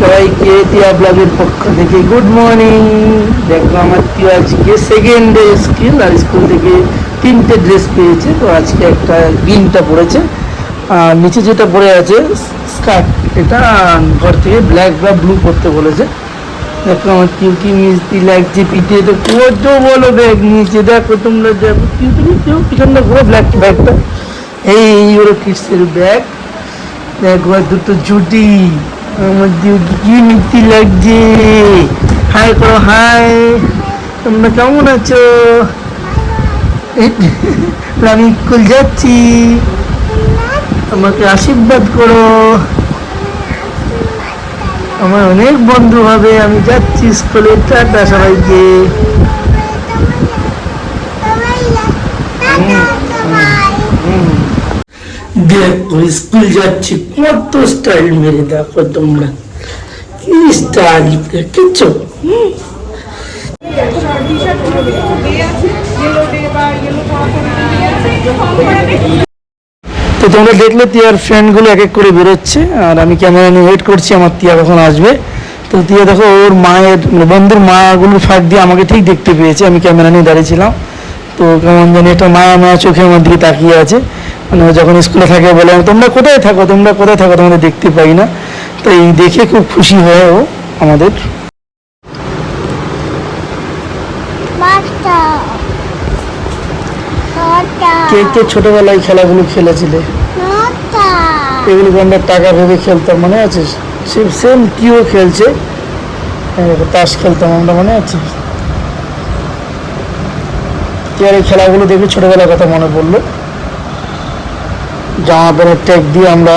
সবাইকে টিয়া ব্লগের পক্ষ থেকে গুড মর্নিং দেখো আমার টিয়া আজকে সেকেন্ড ডে স্কুল আর স্কুল থেকে তিনটে ড্রেস পেয়েছে, তো আজকে একটা গ্রিনটা পরেছে আর নিচে যেটা পরে আছে স্কার্ট এটা ঘর থেকে ব্ল্যাক বা ব্লু পরতে বলেছে। দেখো আমার টিউ কি মিষ্টি লাগছে পিঠে, তো কত বলো ব্যাগ নিয়েছে, দেখো তোমরা, দেখো তুমি কেউ পিছনটা ঘুরো ব্ল্যাক ব্যাগটা এই হলো কিডসের ব্যাগ দেখো দুটো জুটি। আমার দিদি কি মিষ্টি লাগছে। হাই করো হাই তোমরা কেমন আছো? আমি স্কুল যাচ্ছি। আমাকে আশীর্বাদ করো। আমার অনেক বন্ধু হবে, আমি যাচ্ছি স্কুলে টাটা সবাইকে। দেখো স্কুল যাচ্ছি, কত স্টাইল মেরে দেখো তোমরা। কি স্টাইল দেখেছ তো তোমরা দেখলে তিয়ার ফ্রেন্ডগুলো এক এক করে বেরোচ্ছে, আর আমি ক্যামেরা নিয়ে ওয়েট করছি, আমার তিয়া কখন আসবে। তো তিয়া দেখো, ওর মায়ের মানে বন্ধুর মাগুলোর ফাঁক দিয়ে আমাকে ঠিক দেখতে পেয়েছে, আমি ক্যামেরা নিয়ে দাঁড়িয়েছিলাম তো কেমন জানি একটা মায়া মায়া চোখে আমার দিকে তাকিয়ে আছে। মানে যখন স্কুলে থাকে বলে তোমরা কোথায় থাকো? তোমরা কোথায় থাকো? তোমাদের দেখতে পাই না। তো এই দেখে খুব খুশি হয় ও আমাদের কে কে ছোটবেলায় খেলাগুলো খেলেছিলে? এগুলো আমরা টাকা ভেবে খেলতাম মনে আছে? সে সেম কিও খেলছে? তাস খেলতাম আমরা মনে আছে? কি আর এই খেলাগুলো দেখে ছোটবেলার কথা মনে পড়ল? জামা প্যান্টের ট্যাগ দিয়ে আমরা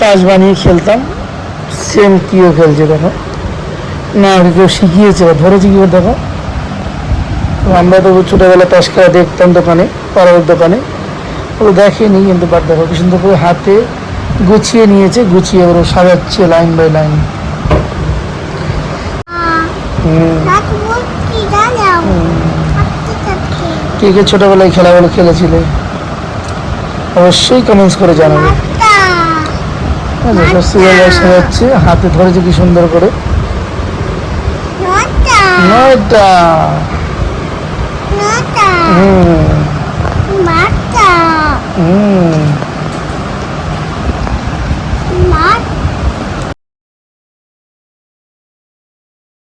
তাস বানিয়ে খেলতাম। সেম কিও খেলছে দেখো। না ওকে কেউ শিখিয়েছে ধরেছে কি দেখো। আমরা তো ছোটোবেলা তাস খেলা দেখতাম দোকানে পাড়ার দোকানে। ও দেখেনি কিন্তু বাট দেখো কি সুন্দর করে হাতে গুছিয়ে নিয়েছে গুছিয়ে ওরা সাজাচ্ছে লাইন বাই লাইন কে কে ছোটোবেলায় খেলাগুলো খেলেছিলে? অবশ্যই কমেন্টস করে জানাবে। সিরিয়াল দেখো যাচ্ছে হাতে ধরেছে কি সুন্দর করে। নয়টা। হুম।